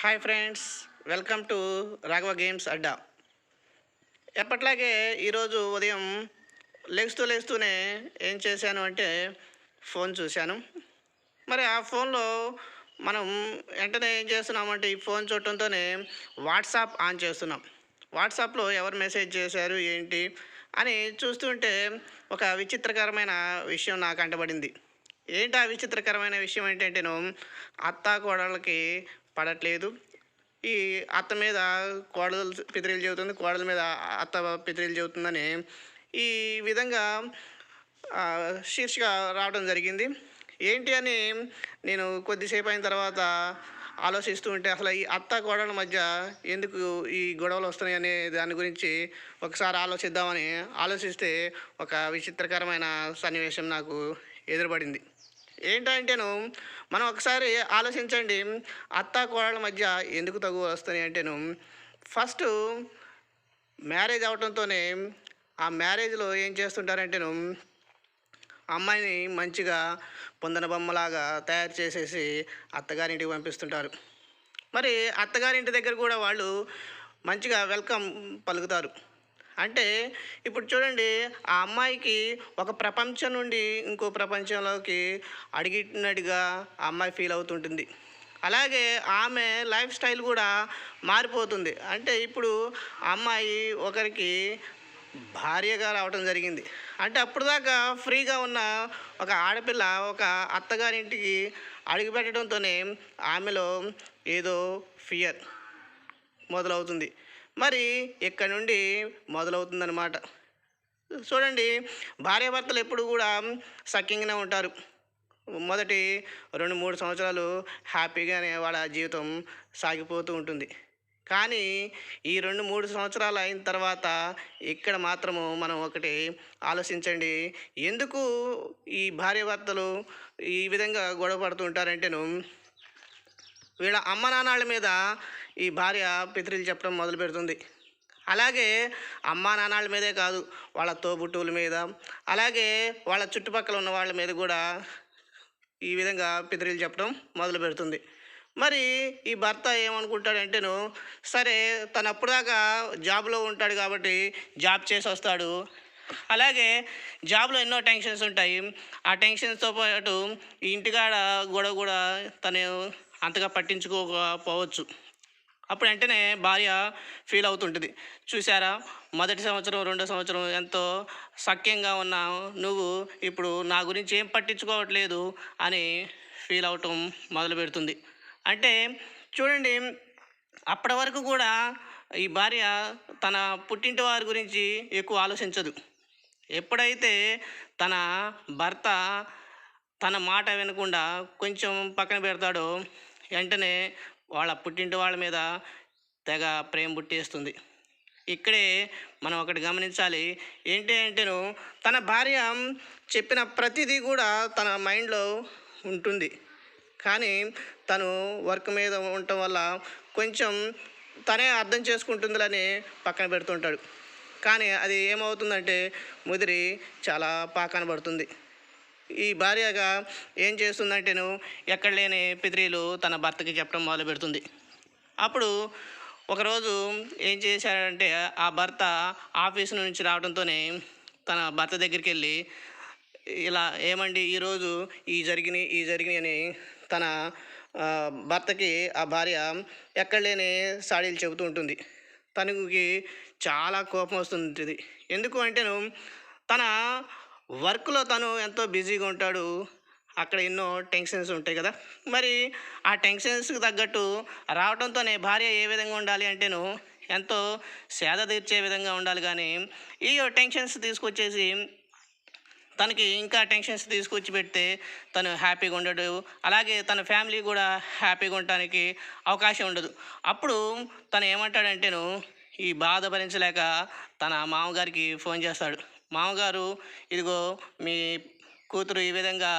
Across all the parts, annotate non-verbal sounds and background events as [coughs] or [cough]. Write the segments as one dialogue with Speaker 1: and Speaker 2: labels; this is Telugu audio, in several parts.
Speaker 1: Hi friends welcome to Raghava games Adda. ఎప్పట్లాగే ఈరోజు ఉదయం లేస్తూ లేస్తూనే ఏం చేశాను అంటే ఫోన్ చూశాను. మరి ఆ ఫోన్లో మనం వెంటనే ఏం చేస్తున్నామంటే ఈ ఫోన్ చూడటంతోనే వాట్సాప్ ఆన్ చేస్తున్నాం. వాట్సాప్లో ఎవరు మెసేజ్ చేశారు ఏంటి అని చూస్తుంటే ఒక విచిత్రకరమైన విషయం నాకు అంటబడింది. ఏంటి ఆ విచిత్రకరమైన విషయం ఏంటంటేను అత్త కోడళ్ళకి పడట్లేదు. ఈ అత్త మీద కోడలు పితిరీలు చెబుతుంది కోడల మీద అత్త పితిరీలు చెబుతుందని ఈ విధంగా శీర్షిక రావడం జరిగింది. ఏంటి అని నేను కొద్దిసేపు అయిన తర్వాత ఆలోచిస్తూ ఉంటే అసలు ఈ అత్త కోడల మధ్య ఎందుకు ఈ గొడవలు వస్తున్నాయి అనే దాని గురించి ఒకసారి ఆలోచిద్దామని ఆలోచిస్తే ఒక విచిత్రకరమైన సన్నివేశం నాకు ఎదురుపడింది. ఏంటంటేను మనం ఒకసారి ఆలోచించండి. అత్త కోడళ్ళ మధ్య ఎందుకు తగు వస్తున్నాయి అంటేను ఫస్ట్ మ్యారేజ్ అవడంతోనే ఆ మ్యారేజ్లో ఏం చేస్తుంటారంటేను అమ్మాయిని మంచిగా పొందన బొమ్మలాగా తయారు చేసేసి అత్తగారింటికి పంపిస్తుంటారు. మరి అత్తగారింటి దగ్గర కూడా వాళ్ళు మంచిగా వెల్కమ్ పలుకుతారు. అంటే ఇప్పుడు చూడండి ఆ అమ్మాయికి ఒక ప్రపంచం నుండి ఇంకో ప్రపంచంలోకి అడిగినట్టుగా ఆ అమ్మాయి ఫీల్ అవుతుంటుంది. అలాగే ఆమె లైఫ్ స్టైల్ కూడా మారిపోతుంది. అంటే ఇప్పుడు అమ్మాయి ఒకరికి భార్యగా రావటం జరిగింది. అంటే అప్పుడు దాకా ఫ్రీగా ఉన్న ఒక ఆడపిల్ల ఒక అత్తగారింటికి అడుగుపెట్టడంతోనే ఆమెలో ఏదో ఫియర్ మొదలవుతుంది. మరి ఇక్కడ నుండి మొదలవుతుందన్నమాట. చూడండి భార్యాభర్తలు ఎప్పుడు కూడా సఖ్యంగానే ఉంటారు. మొదటి రెండు మూడు సంవత్సరాలు హ్యాపీగానే వాళ్ళ జీవితం సాగిపోతూ ఉంటుంది. కానీ ఈ రెండు మూడు సంవత్సరాలు అయిన తర్వాత ఇక్కడ మాత్రము మనం ఒకటి ఆలోచించండి. ఎందుకు ఈ భార్యాభర్తలు ఈ విధంగా గొడవ పడుతూ ఉంటారంటేను వీళ్ళ అమ్మ నాన్నల మీద ఈ భార్య పితృలు చెప్పడం మొదలు పెడుతుంది. అలాగే అమ్మా నాన్నల మీదే కాదు వాళ్ళ తోబుట్టువుల మీద అలాగే వాళ్ళ చుట్టుపక్కల ఉన్న వాళ్ళ మీద కూడా ఈ విధంగా పితృలు చెప్పడం మొదలు పెడుతుంది. మరి ఈ భర్త ఏమనుకుంటాడంటేను సరే తను అప్పుడుదాకా జాబ్లో ఉంటాడు కాబట్టి జాబ్ చేసి వస్తాడు. అలాగే జాబ్లో ఎన్నో టెన్షన్స్ ఉంటాయి. ఆ టెన్షన్స్తో పాటు ఈ ఇంటికాడ గొడవ కూడా తను అంతగా పట్టించుకోకపోవచ్చు. అప్పుడు వెంటనే భార్య ఫీల్ అవుతుంటుంది. చూసారా మొదటి సంవత్సరం రెండో సంవత్సరం ఎంతో సఖ్యంగా ఉన్నావు. నువ్వు ఇప్పుడు నా గురించి ఏం పట్టించుకోవట్లేదు అని ఫీల్ అవటం మొదలు పెడుతుంది. అంటే చూడండి అప్పటి వరకు కూడా ఈ భార్య తన పుట్టింటి వారి గురించి ఎక్కువ ఆలోచించదు. ఎప్పుడైతే తన భర్త తన మాట వినకుండా కొంచెం పక్కన పెడతాడో వెంటనే వాళ్ళ పుట్టింటి వాళ్ళ మీద తెగ ప్రేమ పుట్టేస్తుంది. ఇక్కడే మనం ఒకటి గమనించాలి. ఏంటి అంటేను తన భార్య చెప్పిన ప్రతిదీ కూడా తన మైండ్లో ఉంటుంది. కానీ తను వర్క్ మీద ఉండటం వల్ల కొంచెం తనే అర్థం చేసుకుంటుందిలని పక్కన పెడుతుంటాడు. కానీ అది ఏమవుతుందంటే ముదిరి చాలా పాకాన పడుతుంది. ఈ భార్యగా ఏం చేస్తుందంటేను ఎక్కడ లేని పిత్రీలు తన భర్తకి చెప్పడం మొదలు పెడుతుంది. అప్పుడు ఒకరోజు ఏం చేశాడంటే ఆ భర్త ఆఫీస్ నుంచి రావడంతోనే తన భర్త దగ్గరికి వెళ్ళి ఇలా ఏమండి ఈరోజు ఈ జరిగినాయి ఈ జరిగినాయి అని తన భర్తకి ఆ భార్య ఎక్కడ లేని సాడీలు చెబుతూ ఉంటుంది. తనకి చాలా కోపం వస్తుంటుంది. ఎందుకు అంటేను తన వర్క్లో తను ఎంతో బిజీగా ఉంటాడు. అక్కడ ఎన్నో టెన్షన్స్ ఉంటాయి కదా. మరి ఆ టెన్షన్స్కి తగ్గట్టు రావడంతోనే భార్య ఏ విధంగా ఉండాలి అంటేను ఎంతో సేద తీర్చే విధంగా ఉండాలి కానీ ఈ టెన్షన్స్ తీసుకొచ్చేసి తనకి ఇంకా టెన్షన్స్ తీసుకొచ్చి పెడితే తను హ్యాపీగా ఉండడు. అలాగే తన ఫ్యామిలీ కూడా హ్యాపీగా ఉండటానికి అవకాశం ఉండదు. అప్పుడు తను ఏమంటాడంటేను ఈ బాధ భరించలేక తన మామగారికి ఫోన్ చేస్తాడు. మామగారు ఇదిగో మీ కూతురు ఈ విధంగా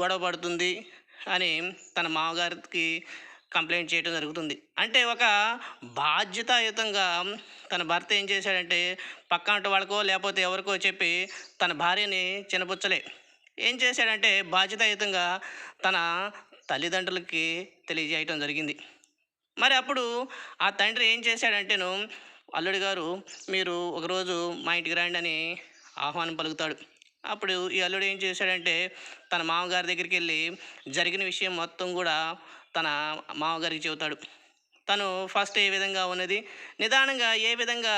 Speaker 1: గొడవ పడుతుంది అని తన మామగారికి కంప్లైంట్ చేయడం జరుగుతుంది. అంటే ఒక బాధ్యతాయుతంగా తన భర్త ఏం చేశాడంటే పక్కంట వాళ్ళకో లేకపోతే ఎవరికో చెప్పి తన భార్యని చిన్నపుచ్చలే ఏం చేశాడంటే బాధ్యతాయుతంగా తన తల్లిదండ్రులకి తెలియజేయటం జరిగింది. మరి అప్పుడు ఆ తండ్రి ఏం చేశాడంటేను అల్లుడి గారు మీరు ఒకరోజు మా ఇంటికి రండి అని ఆహ్వానం పలుకుతాడు. అప్పుడు ఈ అల్లుడు ఏం చేశాడంటే తన మామగారి దగ్గరికి వెళ్ళి జరిగిన విషయం మొత్తం కూడా తన మామగారికి చెబుతాడు. తను ఫస్ట్ ఏ విధంగా ఉన్నది? నిదానంగా ఏ విధంగా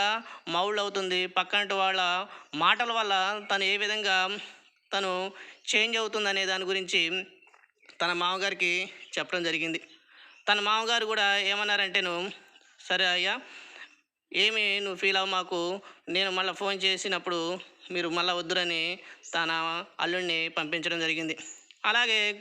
Speaker 1: మౌళ్ళు అవుతుంది? పక్కనటి వాళ్ళ మాటల వల్ల తను ఏ విధంగా తను చేంజ్ అవుతుంది అనే దాని గురించి తన మామగారికి చెప్పడం జరిగింది. తన మామగారు కూడా ఏమన్నారంటేను సరే అయ్యా ఏమి నువ్వు ఫీల్ అవ్వ మాకు. నేను మళ్ళీ ఫోన్ చేసినప్పుడు మీరు మళ్ళీ వద్దురని తన అల్లుడిని పంపించడం జరిగింది. అలాగే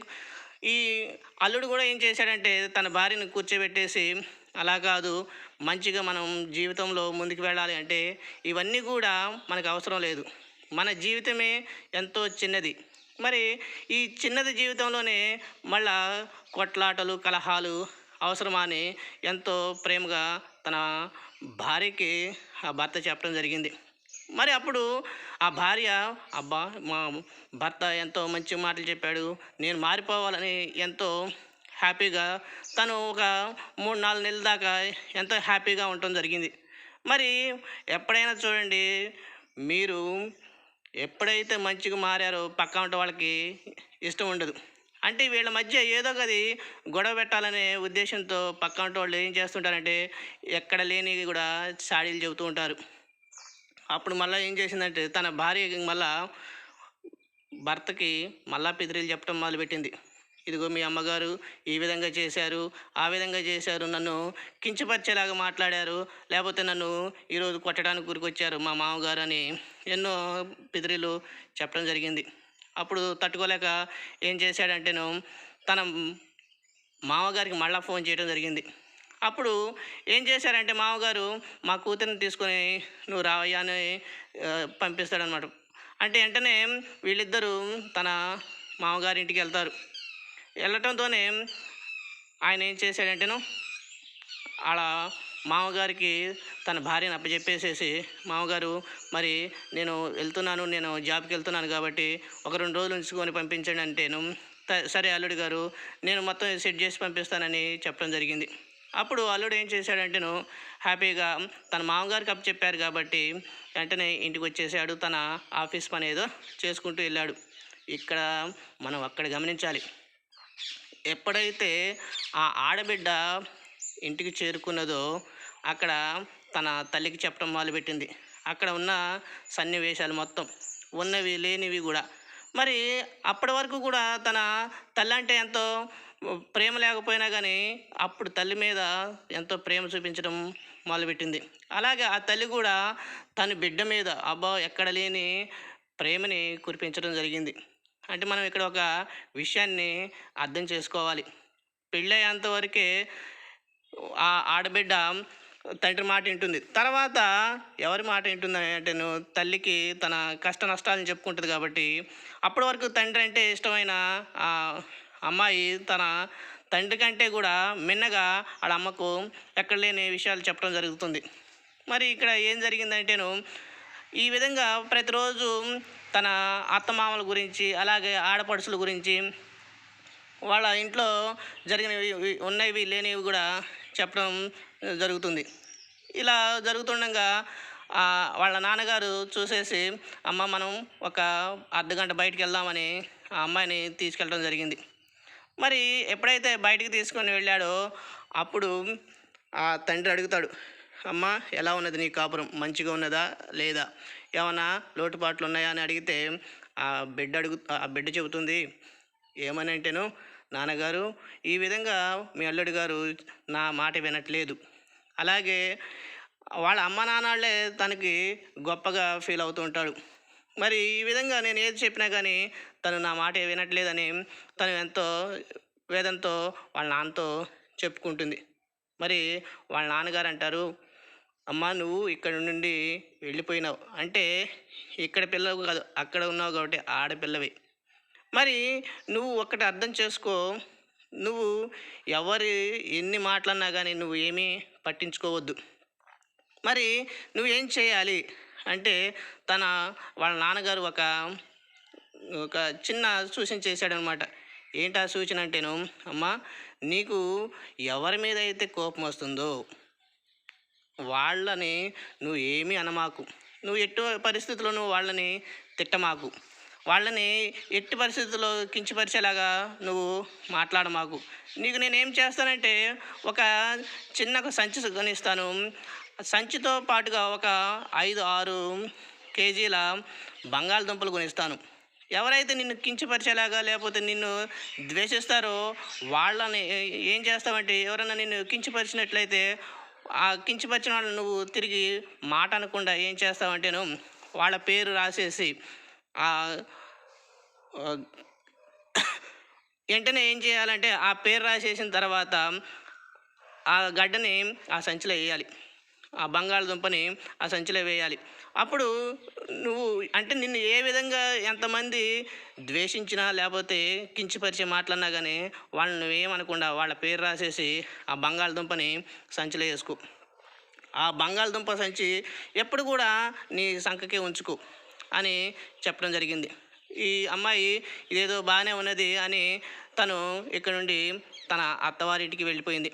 Speaker 1: ఈ అల్లుడు కూడా ఏం చేశాడంటే తన భార్యను కూర్చోబెట్టేసి అలా కాదు మంచిగా మనం జీవితంలో ముందుకు వెళ్ళాలి అంటే ఇవన్నీ కూడా మనకు అవసరం లేదు. మన జీవితమే ఎంతో చిన్నది. మరి ఈ చిన్నది జీవితంలోనే మళ్ళా కొట్లాటలు కలహాలు అవసరమా అని ఎంతో ప్రేమగా తన భార్యకి ఆ భర్త చెప్పడం జరిగింది. మరి అప్పుడు ఆ భార్య అబ్బా మా భర్త ఎంతో మంచి మాటలు చెప్పాడు. నేను మారిపోవాలని ఎంతో హ్యాపీగా తను ఒక మూడు నాలుగు నెలల దాకా ఎంతో హ్యాపీగా ఉండటం జరిగింది. మరి ఎప్పుడైనా చూడండి మీరు ఎప్పుడైతే మంచిగా మారారో పక్క ఉంటే వాళ్ళకి ఇష్టం ఉండదు. అంటే వీళ్ళ మధ్య ఏదో ఒకది గొడవ పెట్టాలనే ఉద్దేశంతో పక్క వాళ్ళు ఏం చేస్తుంటారంటే ఎక్కడ లేని కూడా సాడీలు చెబుతూ ఉంటారు. అప్పుడు మళ్ళీ ఏం చేసిందంటే తన భార్య మళ్ళా భర్తకి మళ్ళా పిదిరీలు చెప్పడం మొదలుపెట్టింది. ఇదిగో మీ అమ్మగారు ఈ విధంగా చేశారు ఆ విధంగా చేశారు నన్ను కించపరిచేలాగా మాట్లాడారు లేకపోతే నన్ను ఈరోజు కొట్టడానికి గురికొచ్చారు మా మామగారు అని ఎన్నో పిదిరిలు చెప్పడం జరిగింది. అప్పుడు తట్టుకోలేక ఏం చేశాడంటేను తన మామగారికి మళ్ళా ఫోన్ చేయడం జరిగింది. అప్పుడు ఏం చేశారంటే మామగారు మా కూతురిని తీసుకొని నువ్వు రావయ్యా అని పంపిస్తాడనమాట అంటే వెంటనే వీళ్ళిద్దరూ తన మామగారి ఇంటికి వెళ్తారు. వెళ్ళటంతోనే ఆయన ఏం చేశాడంటేను అలా మామగారికి తన భార్యను అప్పచెప్పేసేసి మామగారు మరి నేను వెళ్తున్నాను నేను జాబ్కి వెళ్తున్నాను కాబట్టి ఒక రెండు రోజులు ఉంచుకొని పంపించండి అంటేను సరే అల్లుడు గారు నేను మొత్తం సెట్ చేసి పంపిస్తానని చెప్పడం జరిగింది. అప్పుడు అల్లుడు ఏం చేశాడంటేను హ్యాపీగా తన మామగారికి అప్పచెప్పారు కాబట్టి వెంటనే ఇంటికి వచ్చేసాడు తన ఆఫీస్ పని ఏదో చేసుకుంటూ వెళ్ళాడు. ఇక్కడ మనం అక్కడ గమనించాలి. ఎప్పుడైతే ఆ ఆడబిడ్డ ఇంటికి చేరుకున్నదో అక్కడ తన తల్లికి చెప్పడం మొదలుపెట్టింది. అక్కడ ఉన్న సన్నివేశాలు మొత్తం ఉన్నవి లేనివి కూడా. మరి అప్పటి వరకు కూడా తన తల్లి అంటే ఎంతో ప్రేమ లేకపోయినా కానీ అప్పుడు తల్లి మీద ఎంతో ప్రేమ చూపించడం మొదలుపెట్టింది. అలాగే ఆ తల్లి కూడా తన బిడ్డ మీద అబ్బా ఎక్కడ లేని ప్రేమని కురిపించడం జరిగింది. అంటే మనం ఇక్కడ ఒక విషయాన్ని అర్థం చేసుకోవాలి. పెళ్ళయ్యేంతవరకే ఆ ఆడబిడ్డ తండ్రి మాట వింటుంది. తర్వాత ఎవరి మాట వింటుంది అంటే నువ్వు తల్లికి తన కష్ట నష్టాలను చెప్పుకుంటుంది కాబట్టి అప్పటి వరకు తండ్రి అంటే ఇష్టమైన అమ్మాయి తన తండ్రి కంటే కూడా మిన్నగా వాళ్ళ అమ్మకు ఎక్కడ లేని విషయాలు చెప్పడం జరుగుతుంది. మరి ఇక్కడ ఏం జరిగిందంటేను ఈ విధంగా ప్రతిరోజు తన అత్తమామల గురించి అలాగే ఆడపడుచుల గురించి వాళ్ళ ఇంట్లో జరిగినవి ఉన్నవి లేనివి కూడా చెప్పడం జరుగుతుంది. ఇలా జరుగుతుండగా వాళ్ళ నాన్నగారు చూసేసి అమ్మ మనం ఒక అర్ధగంట బయటికి వెళ్దామని ఆ అమ్మాయిని తీసుకెళ్ళడం జరిగింది. మరి ఎప్పుడైతే బయటికి తీసుకొని వెళ్ళాడో అప్పుడు ఆ తండ్రి అడుగుతాడు అమ్మ ఎలా ఉన్నది నీ కాపురం? మంచిగా ఉన్నదా? లేదా? ఏమన్నా లోటుపాట్లు ఉన్నాయా? అని అడిగితే ఆ బిడ్డ అడుగు ఆ బిడ్డ చెబుతుంది ఏమని అంటేను నాన్నగారు ఈ విధంగా మీ అల్లుడు గారు నా మాట వినట్లేదు. అలాగే వాళ్ళ అమ్మ నాన్నలే తనకి గొప్పగా ఫీల్ అవుతూ ఉంటాడు మరి ఈ విధంగా నేను ఏది చెప్పినా కానీ తను నా మాట వినట్లేదని తను ఎంతో వేదంతో వాళ్ళ నాన్నతో చెప్పుకుంటుంది. మరి వాళ్ళ నాన్నగారు అంటారు అమ్మ నువ్వు ఇక్కడ నుండి వెళ్ళిపోయినావు. అంటే ఇక్కడ పిల్లవు కాదు అక్కడ ఉన్నావు కాబట్టి ఆడపిల్లవి. మరి నువ్వు ఒకటి అర్థం చేసుకో నువ్వు ఎవరి ఎన్ని మాటలన్నా కానీ నువ్వు ఏమీ పట్టించుకోవద్దు. మరి నువ్వేం చేయాలి? అంటే తన వాళ్ళ నాన్నగారు ఒక ఒక చిన్న సూచన చేశాడనమాట. ఏంటి ఆ సూచన అంటేను అమ్మా నీకు ఎవరి మీద అయితే కోపం వస్తుందో వాళ్ళని నువ్వు ఏమీ అనమాకు. నువ్వు ఎట్టి పరిస్థితుల్లోనూ వాళ్ళని తిట్టమాకు. వాళ్ళని ఎట్టి పరిస్థితుల్లో కించపరిచేలాగా నువ్వు మాట్లాడ మాకు. నీకు నేనేం చేస్తానంటే ఒక చిన్న ఒక సంచి కొనిస్తాను. సంచితో పాటుగా ఒక ఐదు ఆరు కేజీల బంగాళదుంపలు కొనిస్తాను. ఎవరైతే నిన్ను కించపరిచేలాగా లేకపోతే నిన్ను ద్వేషిస్తారో వాళ్ళని ఏం చేస్తావంటే ఎవరైనా నిన్ను కించపరిచినట్లయితే ఆ కించపరిచిన వాళ్ళని నువ్వు తిరిగి మాట అనకుండా ఏం చేస్తావంటేను వాళ్ళ పేరు రాసేసి [coughs] వెంటనే ఏం చేయాలంటే ఆ పేరు రాసేసిన తర్వాత ఆ గడ్డని ఆ సంచిలో వేయాలి. ఆ బంగాళదుంపని ఆ సంచిలో వేయాలి. అప్పుడు నువ్వు అంటే నిన్ను ఏ విధంగా ఎంతమంది ద్వేషించినా లేకపోతే కించిపరిచే మాట్లాడినా కానీ వాళ్ళని నువ్వేమనకుండా వాళ్ళ పేరు రాసేసి ఆ బంగాళదుంపని సంచిలో వేసుకో. ఆ బంగాళదుంప సంచి ఎప్పుడు కూడా నీ సంఖకే ఉంచుకో. అని చెప్పడం జరిగింది. ఈ అమ్మాయి ఇదేదో బాగానే ఉన్నది అని తను ఇక్కడ నుండి తన అత్తవారింటికి వెళ్ళిపోయింది.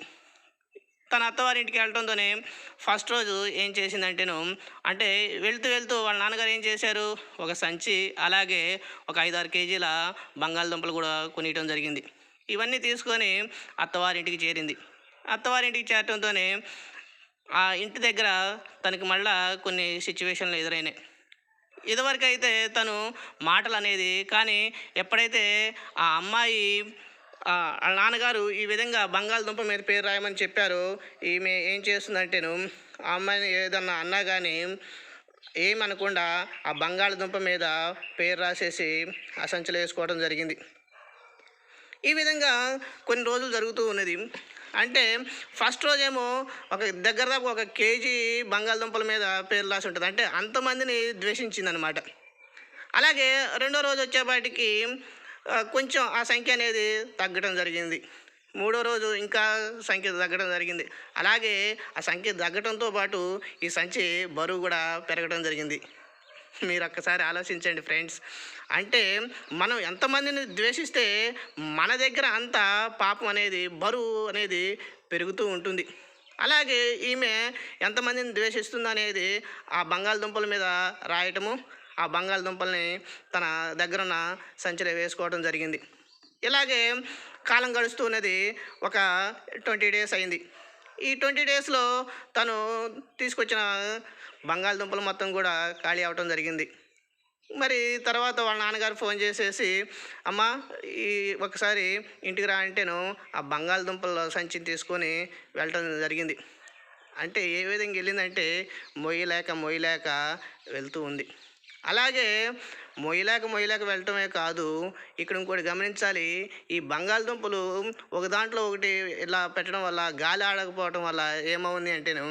Speaker 1: తన అత్తవారింటికి వెళ్ళడంతోనే ఫస్ట్ రోజు ఏం చేసిందంటేను అంటే వెళ్తూ వెళ్తూ వాళ్ళ నాన్నగారు ఏం చేశారు? ఒక సంచి అలాగే ఒక ఐదారు కేజీల బంగాళదుంపలు కూడా కొనియటం జరిగింది. ఇవన్నీ తీసుకొని అత్తవారింటికి చేరింది. అత్తవారింటికి చేరటంతోనే ఆ ఇంటి దగ్గర తనకి మళ్ళా కొన్ని సిచ్యువేషన్లు ఎదురైనాయి. ఇదివరకు అయితే తను మాటలు అనేది కానీ ఎప్పుడైతే ఆ అమ్మాయి వాళ్ళ నాన్నగారు ఈ విధంగా బంగాళదుంప మీద పేరు రాయమని చెప్పారు ఈమె ఏం చేస్తుందంటేను ఆ అమ్మాయిని ఏదన్నా అన్నా కానీ ఏమనకుండా ఆ బంగాళదుంప మీద పేరు రాసేసి ఆ సంచులు వేసుకోవడం జరిగింది. ఈ విధంగా కొన్ని రోజులు జరుగుతూ ఉన్నది. అంటే ఫస్ట్ రోజేమో ఒక దగ్గర దాకా ఒక కేజీ బంగాళదుంపల మీద పేరు రాసి ఉంటుంది. అంటే అంతమందిని ద్వేషించిందనమాట. అలాగే రెండో రోజు వచ్చేపాటికి కొంచెం ఆ సంఖ్య అనేది తగ్గడం జరిగింది. మూడో రోజు ఇంకా సంఖ్య తగ్గడం జరిగింది. అలాగే ఆ సంఖ్య తగ్గడంతో పాటు ఈ సంచి బరువు కూడా పెరగడం జరిగింది. మీరు ఒక్కసారి ఆలోచించండి ఫ్రెండ్స్. అంటే మనం ఎంతమందిని ద్వేషిస్తే మన దగ్గర అంత పాపం అనేది బరువు అనేది పెరుగుతూ ఉంటుంది. అలాగే ఈమె ఎంతమందిని ద్వేషిస్తుంది అనేది ఆ బంగాళదుంపల మీద రాయటము ఆ బంగాళదుంపల్ని తన దగ్గరున్న సంచిలో వేసుకోవడం జరిగింది. ఇలాగే కాలం గడుస్తూ ఉన్నది ఒక ట్వంటీ డేస్ అయింది. ఈ ట్వంటీ డేస్లో తను తీసుకొచ్చిన బంగాళదుంపలు మొత్తం కూడా ఖాళీ అవటం జరిగింది. మరి తర్వాత వాళ్ళ నాన్నగారు ఫోన్ చేసేసి అమ్మ ఈ ఒకసారి ఇంటికి రా అంటేను ఆ బంగాళదుంపల సంచిని తీసుకొని వెళ్ళటం జరిగింది. అంటే ఏ విధంగా వెళ్ళిందంటే మొయ్యలేక మొయ్యలేక వెళ్తూ ఉంది. అలాగే మొయ్యలేక మొయ్యలేక వెళ్ళటమే కాదు ఇక్కడ ఇంకోటి గమనించాలి ఈ బంగాళదుంపలు ఒక దాంట్లో ఒకటి ఇలా పెట్టడం వల్ల గాలి ఆడకపోవడం వల్ల ఏమవుంది అంటేను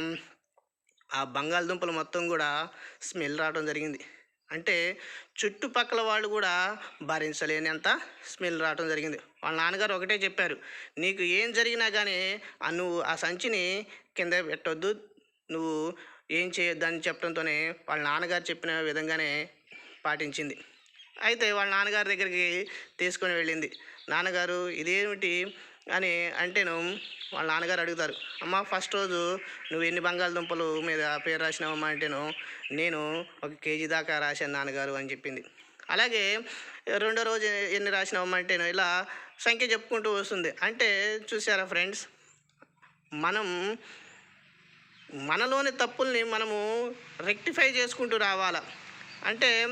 Speaker 1: ఆ బంగాళదుంపలు మొత్తం కూడా స్మెల్ రావడం జరిగింది. అంటే చుట్టుపక్కల వాళ్ళు కూడా భరించలేనంత స్మెల్ రావడం జరిగింది. వాళ్ళ నాన్నగారు ఒకటే చెప్పారు నీకు ఏం జరిగినా కానీ ఆ నువ్వు ఆ సంచిని కింద పెట్టొద్దు నువ్వు ఏం చేయొద్దు అని చెప్పడంతోనే వాళ్ళ నాన్నగారు చెప్పిన విధంగానే పాటించింది. అయితే వాళ్ళ నాన్నగారి దగ్గరికి తీసుకొని వెళ్ళింది. నాన్నగారు ఇదేమిటి? అని అంటేను వాళ్ళ నాన్నగారు అడుగుతారు అమ్మ ఫస్ట్ రోజు నువ్వు ఎన్ని బంగాళదుంపలు మీద పేరు రాసినావమ్మా? అంటేను నేను ఒక కేజీ దాకా రాశాను నాన్నగారు అని చెప్పింది. అలాగే రెండో రోజు ఎన్ని రాసినావమ్మా అంటేను ఇలా సంఖ్య చెప్పుకుంటూ వస్తుంది. అంటే చూసారా ఫ్రెండ్స్ మనం మనలోని తప్పుల్ని మనము రెక్టిఫై చేసుకుంటూ రావాలా? అంటే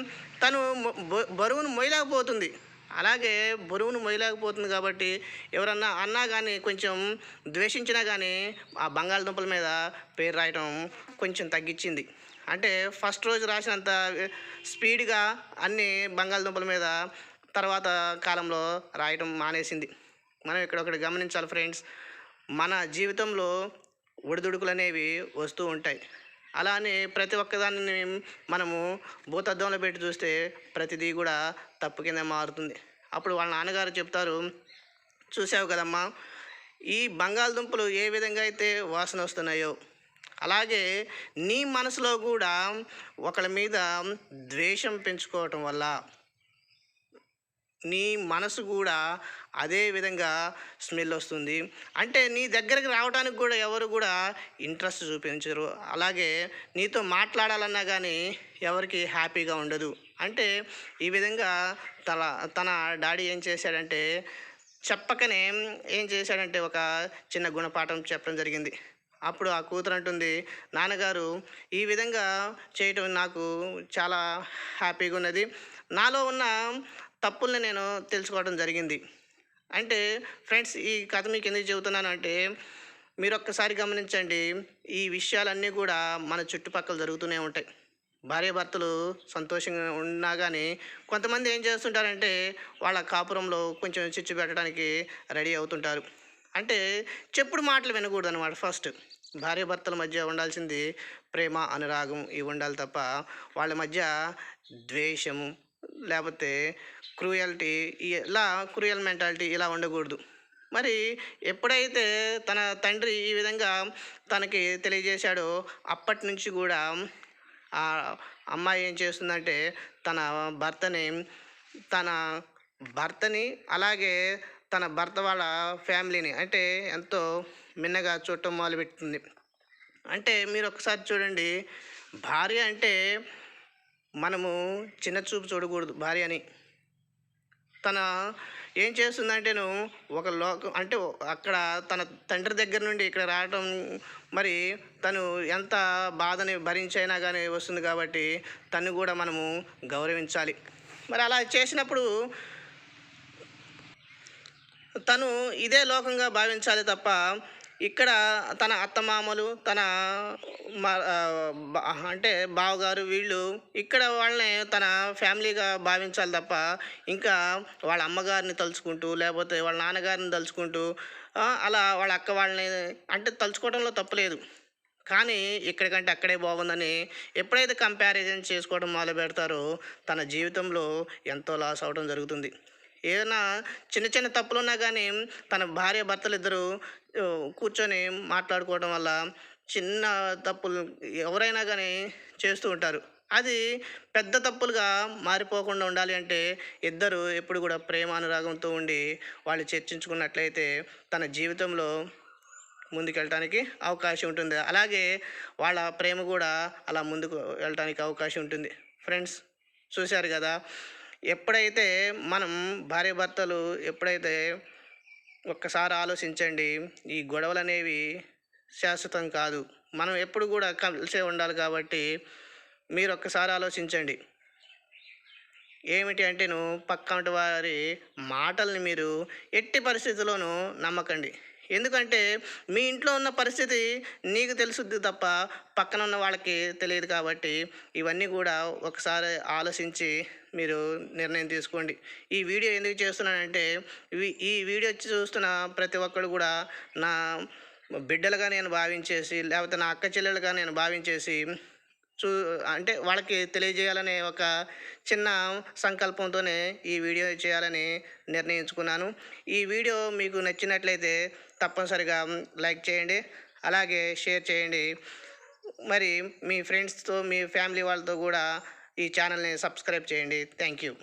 Speaker 1: తను బ- బరువును మొయ్యలేకపోతుంది అలాగే బరువును మొయ్యలేకపోతుంది కాబట్టి ఎవరన్నా అన్నా కానీ కొంచెం ద్వేషించినా కానీ ఆ బంగాళదుంపల మీద పేరు రాయటం కొంచెం తగ్గించింది. అంటే ఫస్ట్ రోజు రాసినంత స్పీడ్గా అన్ని బంగాళదుంపల మీద తర్వాత కాలంలో రాయటం మానేసింది. మనం ఇక్కడ ఒకటి గమనించాలి ఫ్రెండ్స్ మన జీవితంలో ఒడిదుడుకులు అనేవి వస్తూ ఉంటాయి. అలానే ప్రతి ఒక్కదాన్ని మనము భూతద్దంలో పెట్టి చూస్తే ప్రతిదీ కూడా తప్పు కింద మారుతుంది. అప్పుడు వాళ్ళ నాన్నగారు చెప్తారు చూసావు కదమ్మా ఈ బంగాళదుంపలు ఏ విధంగా అయితే వాసన వస్తున్నాయో అలాగే నీ మనసులో కూడా ఒకళ్ళ మీద ద్వేషం పెంచుకోవటం వల్ల నీ మనసు కూడా అదే విధంగా స్మెల్ వస్తుంది. అంటే నీ దగ్గరికి రావడానికి కూడా ఎవరు కూడా ఇంట్రెస్ట్ చూపించరు. అలాగే నీతో మాట్లాడాలన్నా కానీ ఎవరికి హ్యాపీగా ఉండదు. అంటే ఈ విధంగా తన తన డాడీ ఏం చేశాడంటే చెప్పకనే ఏం చేశాడంటే ఒక చిన్న గుణపాఠం చెప్పడం జరిగింది. అప్పుడు ఆ కూతురు అంటుంది నాన్నగారు ఈ విధంగా చేయటం నాకు చాలా హ్యాపీగా ఉన్నది. నాలో ఉన్న తప్పుల్ని నేను తెలుసుకోవడం జరిగింది. అంటే ఫ్రెండ్స్ ఈ కథ మీకు ఎందుకు చెబుతున్నాను అంటే మీరు ఒక్కసారి గమనించండి ఈ విషయాలన్నీ కూడా మన చుట్టుపక్కల జరుగుతూనే ఉంటాయి. భార్యాభర్తలు సంతోషంగా ఉన్నా కానీ కొంతమంది ఏం చేస్తుంటారంటే వాళ్ళ కాపురంలో కొంచెం చిచ్చు పెట్టడానికి రెడీ అవుతుంటారు. అంటే చెప్పుడు మాటలు వినకూడదు అనమాట ఫస్ట్ భార్యాభర్తల మధ్య ఉండాల్సింది ప్రేమ అనురాగం ఇవి ఉండాలి తప్ప వాళ్ళ మధ్య ద్వేషము లేకపోతే క్రూయల్టీ ఇలా క్రూయల్ మెంటాలిటీ ఇలా ఉండకూడదు. మరి ఎప్పుడైతే తన తండ్రి ఈ విధంగా తనకి తెలియజేశాడో అప్పటి నుంచి కూడా ఆ అమ్మాయి ఏం చేస్తుందంటే తన భర్తని తన భర్తని అలాగే తన భర్త వాళ్ళ ఫ్యామిలీని అంటే ఎంతో మిన్నగా చూడటం మొదలుపెట్టింది. అంటే మీరు ఒకసారి చూడండి. భార్య అంటే మనము చిన్న చూపు చూడకూడదు భార్య అని తన ఏం చేస్తుందంటేను ఒక లోకం అంటే అక్కడ తన తండ్రి దగ్గర నుండి ఇక్కడ రావటం మరి తను ఎంత బాధని భరించైనా కానీ వస్తుంది కాబట్టి తను కూడా మనము గౌరవించాలి. మరి అలా చేసినప్పుడు తను ఇదే లోకంగా భావించాలి తప్ప ఇక్కడ తన అత్తమామలు తన అంటే బావగారు వీళ్ళు ఇక్కడ వాళ్ళని తన ఫ్యామిలీగా భావించాలి తప్ప ఇంకా వాళ్ళ అమ్మగారిని తలుచుకుంటూ లేకపోతే వాళ్ళ నాన్నగారిని తలుచుకుంటూ అలా వాళ్ళ అక్క వాళ్ళని అంటే తలుచుకోవడంలో తప్పలేదు కానీ ఇక్కడికంటే అక్కడే బాగుందని ఎప్పుడైతే కంపారిజన్ చేసుకోవడం మొదలు పెడతారో తన జీవితంలో ఎంతో లాస్ అవడం జరుగుతుంది. ఏదైనా చిన్న చిన్న తప్పులు ఉన్నా కానీ తన భార్య భర్తలు ఇద్దరు కూర్చొని మాట్లాడుకోవడం వల్ల చిన్న తప్పులు ఎవరైనా కానీ చేస్తూ ఉంటారు. అది పెద్ద తప్పులుగా మారిపోకుండా ఉండాలి అంటే ఇద్దరు ఎప్పుడు కూడా ప్రేమ అనురాగంతో ఉండి వాళ్ళు చర్చించుకున్నట్లయితే తన జీవితంలో ముందుకెళ్ళటానికి అవకాశం ఉంటుంది. అలాగే వాళ్ళ ప్రేమ కూడా అలా ముందుకు వెళ్ళటానికి అవకాశం ఉంటుంది. ఫ్రెండ్స్ చూశారు కదా? ఎప్పుడైతే మనం భార్యాభర్తలు ఎప్పుడైతే ఒక్కసారి ఆలోచించండి ఈ గొడవలు అనేవి శాశ్వతం కాదు. మనం ఎప్పుడు కూడా కలిసే ఉండాలి కాబట్టి మీరు ఒక్కసారి ఆలోచించండి. ఏమిటి అంటే నువ్వు పక్కన వారి మాటల్ని మీరు ఎట్టి పరిస్థితుల్లోనూ నమ్మకండి. ఎందుకంటే మీ ఇంట్లో ఉన్న పరిస్థితి నీకు తెలుసుద్ది తప్ప పక్కన ఉన్న వాళ్ళకి తెలియదు కాబట్టి ఇవన్నీ కూడా ఒకసారి ఆలోచించి మీరు నిర్ణయం తీసుకోండి. ఈ వీడియో ఎందుకు చేస్తున్నానంటే ఈ వీడియో చూస్తున్న ప్రతి ఒక్కరు కూడా నా బిడ్డలుగా నేను భావించేసి లేకపోతే నా అక్క చెల్లెలుగా నేను భావించేసి చూ అంటే వాళ్ళకి తెలియజేయాలనే ఒక చిన్న సంకల్పంతోనే ఈ వీడియో చేయాలని నిర్ణయించుకున్నాను. ఈ వీడియో మీకు నచ్చినట్లయితే తప్పనిసరిగా లైక్ చేయండి అలాగే షేర్ చేయండి. మరి మీ ఫ్రెండ్స్తో మీ ఫ్యామిలీ వాళ్ళతో కూడా ఈ ఛానల్ని సబ్స్క్రైబ్ చేయండి. Thank you.